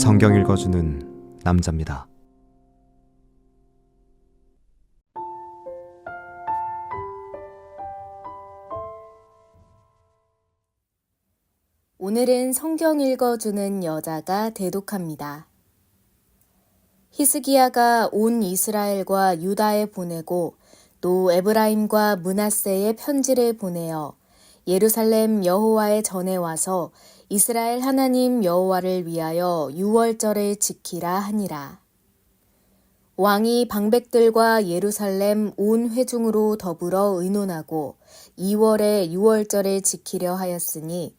성경 읽어주는 남자입니다. 오늘은 성경 읽어주는 여자가 대독합니다. 히스기야가 온 이스라엘과 유다에 보내고 또 에브라임과 문하세에 편지를 보내어 예루살렘 여호와의 전에 와서 이스라엘 하나님 여호와를 위하여 유월절을 지키라 하니라. 왕이 방백들과 예루살렘 온 회중으로 더불어 의논하고 2월에 유월절을 지키려 하였으니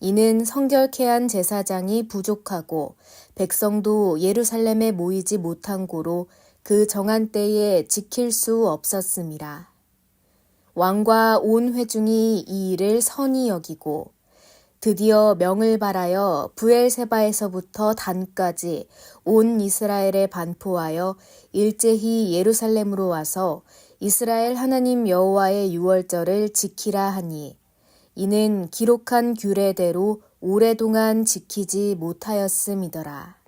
이는 성결케 한 제사장이 부족하고 백성도 예루살렘에 모이지 못한 고로 그 정한 때에 지킬 수 없었음이라. 왕과 온 회중이 이 일을 선히 여기고 드디어 명을 발하여 부엘세바에서부터 단까지 온 이스라엘에 반포하여 일제히 예루살렘으로 와서 이스라엘 하나님 여호와의 유월절을 지키라 하니 이는 기록한 규례대로 오래동안 지키지 못하였음이더라.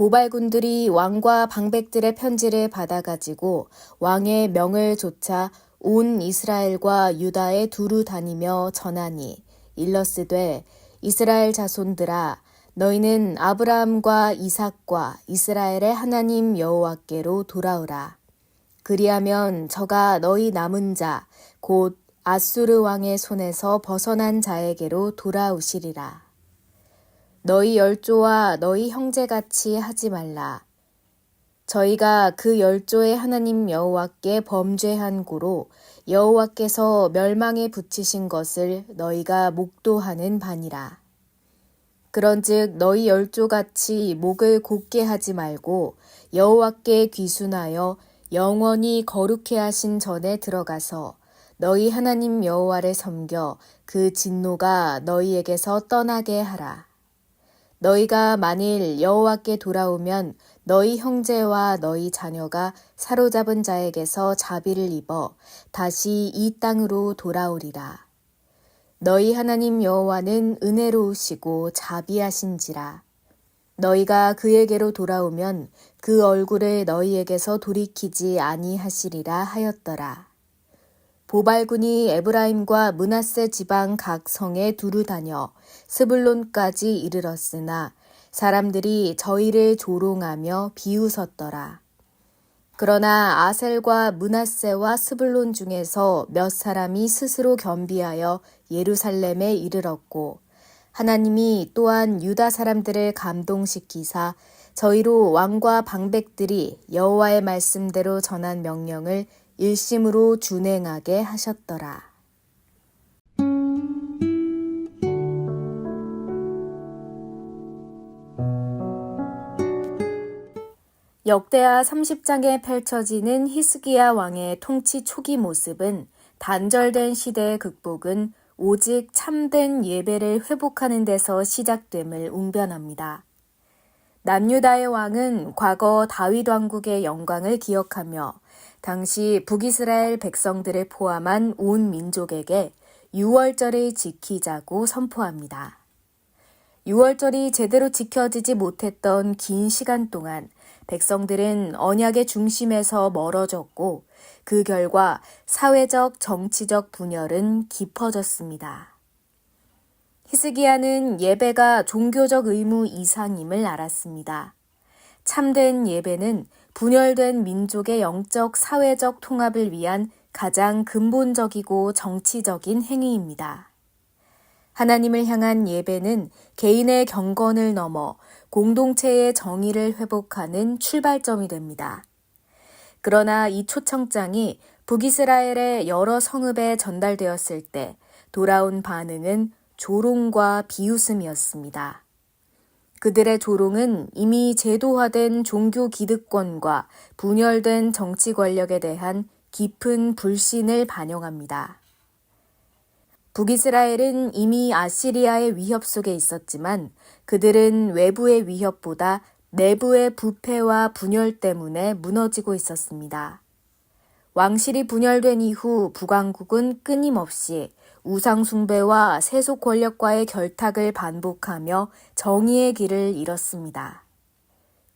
보발군들이 왕과 방백들의 편지를 받아가지고 왕의 명을 조차 온 이스라엘과 유다에 두루 다니며 전하니 일러스되 이스라엘 자손들아 너희는 아브라함과 이삭과 이스라엘의 하나님 여호와께로 돌아오라. 그리하면 저가 너희 남은 자 곧 아수르 왕의 손에서 벗어난 자에게로 돌아오시리라. 너희 열조와 너희 형제같이 하지 말라. 저희가 그 열조의 하나님 여호와께 범죄한 고로 여호와께서 멸망에 붙이신 것을 너희가 목도하는 바니라. 그런즉 너희 열조같이 목을 곧게 하지 말고 여호와께 귀순하여 영원히 거룩해 하신 전에 들어가서 너희 하나님 여호와를 섬겨 그 진노가 너희에게서 떠나게 하라. 너희가 만일 여호와께 돌아오면 너희 형제와 너희 자녀가 사로잡은 자에게서 자비를 입어 다시 이 땅으로 돌아오리라. 너희 하나님 여호와는 은혜로우시고 자비하신지라. 너희가 그에게로 돌아오면 그 얼굴을 너희에게서 돌이키지 아니하시리라 하였더라. 보발군이 에브라임과 문하세 지방 각 성에 두루 다녀 스불론까지 이르렀으나 사람들이 저희를 조롱하며 비웃었더라. 그러나 아셀과 문하세와 스불론 중에서 몇 사람이 스스로 겸비하여 예루살렘에 이르렀고 하나님이 또한 유다 사람들을 감동시키사 저희로 왕과 방백들이 여호와의 말씀대로 전한 명령을 일심으로 준행하게 하셨더라. 역대하 30장에 펼쳐지는 히스기야 왕의 통치 초기 모습은 단절된 시대의 극복은 오직 참된 예배를 회복하는 데서 시작됨을 웅변합니다. 남유다의 왕은 과거 다윗 왕국의 영광을 기억하며 당시 북이스라엘 백성들을 포함한 온 민족에게 6월절을 지키자고 선포합니다. 6월절이 제대로 지켜지지 못했던 긴 시간 동안 백성들은 언약의 중심에서 멀어졌고 그 결과 사회적 정치적 분열은 깊어졌습니다. 히스기야는 예배가 종교적 의무 이상임을 알았습니다. 참된 예배는 분열된 민족의 영적 사회적 통합을 위한 가장 근본적이고 정치적인 행위입니다. 하나님을 향한 예배는 개인의 경건을 넘어 공동체의 정의를 회복하는 출발점이 됩니다. 그러나 이 초청장이 북이스라엘의 여러 성읍에 전달되었을 때 돌아온 반응은 조롱과 비웃음이었습니다. 그들의 조롱은 이미 제도화된 종교 기득권과 분열된 정치 권력에 대한 깊은 불신을 반영합니다. 북이스라엘은 이미 아시리아의 위협 속에 있었지만 그들은 외부의 위협보다 내부의 부패와 분열 때문에 무너지고 있었습니다. 왕실이 분열된 이후 북왕국은 끊임없이 우상숭배와 세속 권력과의 결탁을 반복하며 정의의 길을 잃었습니다.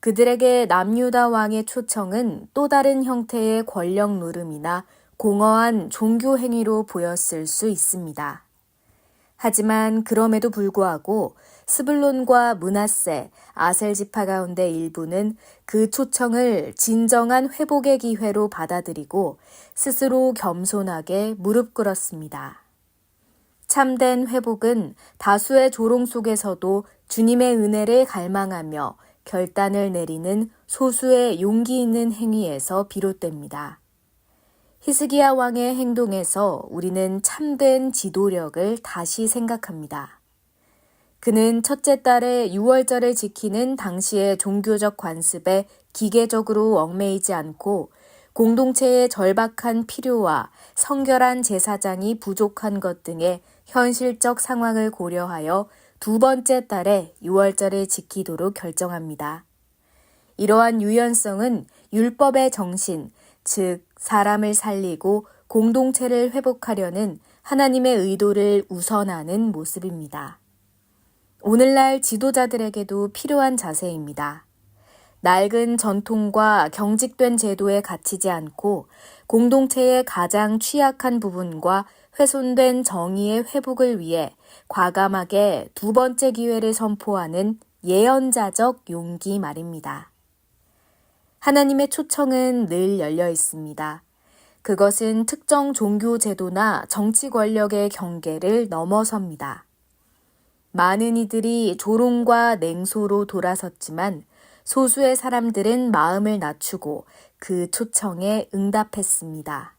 그들에게 남유다 왕의 초청은 또 다른 형태의 권력 누름이나 공허한 종교 행위로 보였을 수 있습니다. 하지만 그럼에도 불구하고 스불론과 문하세, 아셀 지파 가운데 일부는 그 초청을 진정한 회복의 기회로 받아들이고 스스로 겸손하게 무릎 꿇었습니다. 참된 회복은 다수의 조롱 속에서도 주님의 은혜를 갈망하며 결단을 내리는 소수의 용기 있는 행위에서 비롯됩니다. 히스기야 왕의 행동에서 우리는 참된 지도력을 다시 생각합니다. 그는 첫째 달에 유월절을 지키는 당시의 종교적 관습에 기계적으로 얽매이지 않고 공동체의 절박한 필요와 성결한 제사장이 부족한 것 등의 현실적 상황을 고려하여 두 번째 달에 유월절을 지키도록 결정합니다. 이러한 유연성은 율법의 정신, 즉 사람을 살리고 공동체를 회복하려는 하나님의 의도를 우선하는 모습입니다. 오늘날 지도자들에게도 필요한 자세입니다. 낡은 전통과 경직된 제도에 갇히지 않고 공동체의 가장 취약한 부분과 훼손된 정의의 회복을 위해 과감하게 두 번째 기회를 선포하는 예언자적 용기 말입니다. 하나님의 초청은 늘 열려 있습니다. 그것은 특정 종교 제도나 정치 권력의 경계를 넘어섭니다. 많은 이들이 조롱과 냉소로 돌아섰지만 소수의 사람들은 마음을 낮추고 그 초청에 응답했습니다.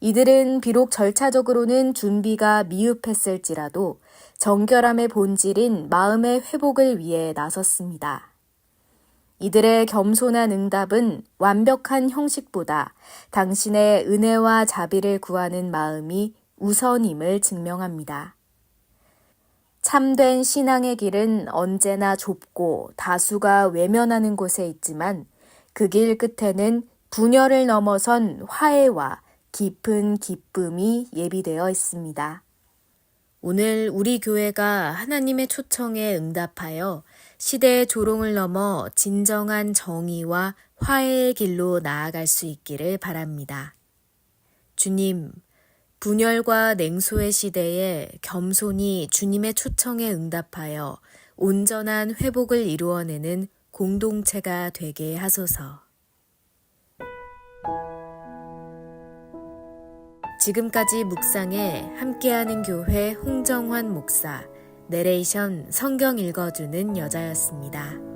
이들은 비록 절차적으로는 준비가 미흡했을지라도 정결함의 본질인 마음의 회복을 위해 나섰습니다. 이들의 겸손한 응답은 완벽한 형식보다 당신의 은혜와 자비를 구하는 마음이 우선임을 증명합니다. 참된 신앙의 길은 언제나 좁고 다수가 외면하는 곳에 있지만 그 길 끝에는 분열을 넘어선 화해와 깊은 기쁨이 예비되어 있습니다. 오늘 우리 교회가 하나님의 초청에 응답하여 시대의 조롱을 넘어 진정한 정의와 화해의 길로 나아갈 수 있기를 바랍니다. 주님, 분열과 냉소의 시대에 겸손히 주님의 초청에 응답하여 온전한 회복을 이루어내는 공동체가 되게 하소서. 지금까지 묵상에 함께하는 교회 홍정환 목사, 내레이션 성경 읽어주는 여자였습니다.